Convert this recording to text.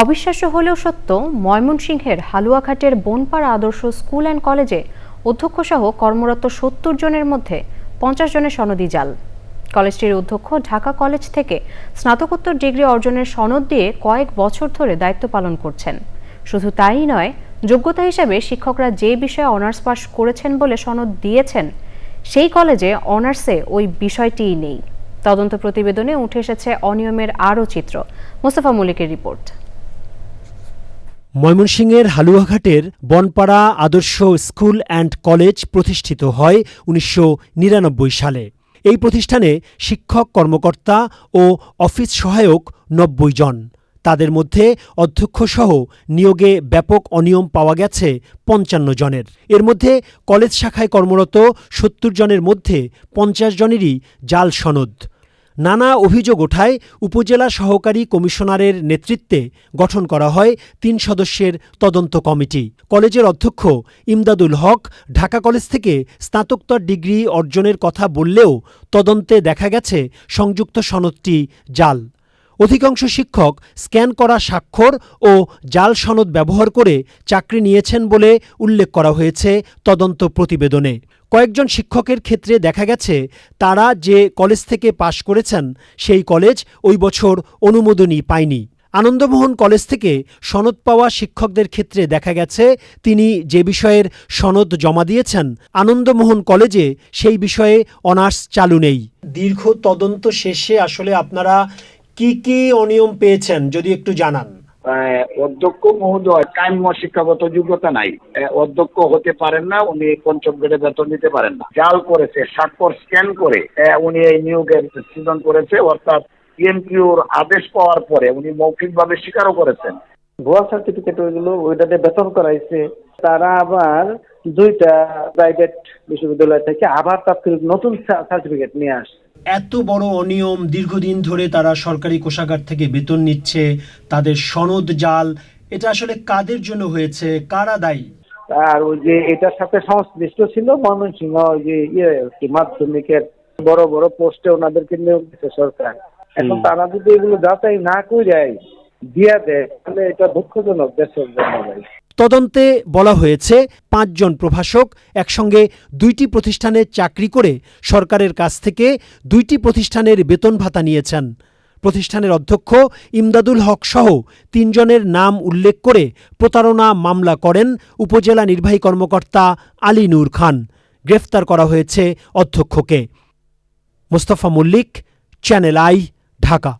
অবিশ্বাস্য হলেও সত্য, ময়মনসিংহের হালুয়াঘাটের বনপাড়া আদর্শ স্কুল অ্যান্ড কলেজে অধ্যক্ষসহ কর্মরত সত্তর জনের মধ্যে পঞ্চাশ জনের সনদি জাল। কলেজটির অধ্যক্ষ ঢাকা কলেজ থেকে স্নাতকোত্তর ডিগ্রি অর্জনের সনদ দিয়ে কয়েক বছর ধরে দায়িত্ব পালন করছেন। শুধু তাই নয়, যোগ্যতা হিসাবে শিক্ষকরা যে বিষয়ে অনার্স পাস করেছেন বলে সনদ দিয়েছেন, সেই কলেজে অনার্সে ওই বিষয়টিই নেই। তদন্ত প্রতিবেদনে উঠে এসেছে অনিয়মের আরও চিত্র। মোস্তফা মল্লিকের রিপোর্ট। ময়মনসিংহের হালুয়াঘাটের বনপাড়া আদর্শ স্কুল অ্যান্ড কলেজ প্রতিষ্ঠিত হয় উনিশশো নিরানব্বই সালে। এই প্রতিষ্ঠানে শিক্ষক, কর্মকর্তা ও অফিস সহায়ক নব্বই জন। তাদের মধ্যে অধ্যক্ষসহ নিয়োগে ব্যাপক অনিয়ম পাওয়া গেছে পঞ্চান্ন জনের। এর মধ্যে কলেজ শাখায় কর্মরত সত্তর জনের মধ্যে পঞ্চাশ জনেরই জাল সনদ। নানা অভিযোগ ওঠায় উপজেলা সহকারী কমিশনারের নেতৃত্বে গঠন করা হয় তিন সদস্যের তদন্ত কমিটি। কলেজের অধ্যক্ষ ইমদাদুল হক ঢাকা কলেজ থেকে স্নাতকোত্তর ডিগ্রি অর্জনের কথা বললেও তদন্তে দেখা গেছে সংযুক্ত সনদটি জাল। অধিকাংশ শিক্ষক স্ক্যান করা স্বাক্ষর ও জাল সনদ ব্যবহার করে চাকরি নিয়েছেন বলে উল্লেখ করা হয়েছে তদন্ত প্রতিবেদনে। কয়েকজন শিক্ষকের ক্ষেত্রে দেখা গেছে, তারা যে কলেজ থেকে পাশ করেছেন, সেই কলেজ ওই বছর অনুমোদনই পায়নি। আনন্দমোহন কলেজ থেকে সনদ পাওয়া শিক্ষকদের ক্ষেত্রে দেখা গেছে, তিনি যে বিষয়ের সনদ জমা দিয়েছেন, আনন্দমোহন কলেজে সেই বিষয়ে অনার্স চালু নেই। দীর্ঘ তদন্ত শেষে আসলে আপনারা কি কি অনিয়ম পেয়েছেন, যদি একটু জানান? অধ্যক্ষ মহোদয় কাম্য শিক্ষাগত যোগ্যতা নাই। অধ্যক্ষ হতে পারেন না, উনি পঞ্চম গ্রেডে বেতন নিতে পারেন না। জাল করেছে, স্বাক্ষর স্ক্যান করে উনি এই নিয়োগের সৃজন করেছে, অর্থাৎ পিএমকিউর আদেশ পাওয়ার পরে উনি মৌখিকভাবে স্বীকারও করেছেন। ভুয়া সার্টিফিকেট ওইগুলো ওইটাতে বেতন করাইছে। তারা আবার দুইটা প্রাইভেট বিশ্ববিদ্যালয় থেকে আবার তার নতুন সার্টিফিকেট নিয়ে আসছে। এত বড় অনিয়ম দীর্ঘদিন ধরে তারা সরকারি কোষাগার থেকে বেতন নিচ্ছে তাদের সনদ জাল এটা আসলে কাদের জন্য হয়েছে? কারা দায়ী? আর ওই যে এটার সাথে সংশ্লিষ্ট ছিল ময়মনসিংহ ওই যে ইয়ে মাধ্যমিকের বড় বড় পোস্টে ওনাদেরকে নিয়োগ দিচ্ছে সরকার। এখন তারা যদি এগুলো যাচাই না করে দিয়া দেয় তাহলে এটা দুঃখজনক দেশের জন্য তদন্তে বলা হয়েছে, পাঁচজন প্রভাষক একসঙ্গে দুইটি প্রতিষ্ঠানে চাকরি করে সরকারের কাছ থেকে দুইটি প্রতিষ্ঠানের বেতন ভাতা নিয়েছেন। প্রতিষ্ঠানের অধ্যক্ষ ইমদাদুল হক সহ তিনজনের নাম উল্লেখ করে প্রতারণা মামলা করেন উপজেলা নির্বাহী কর্মকর্তা আলী নূর খান। গ্রেফতার করা হয়েছে অধ্যক্ষকে। Mostafa Mallik, channel I, Dhaka.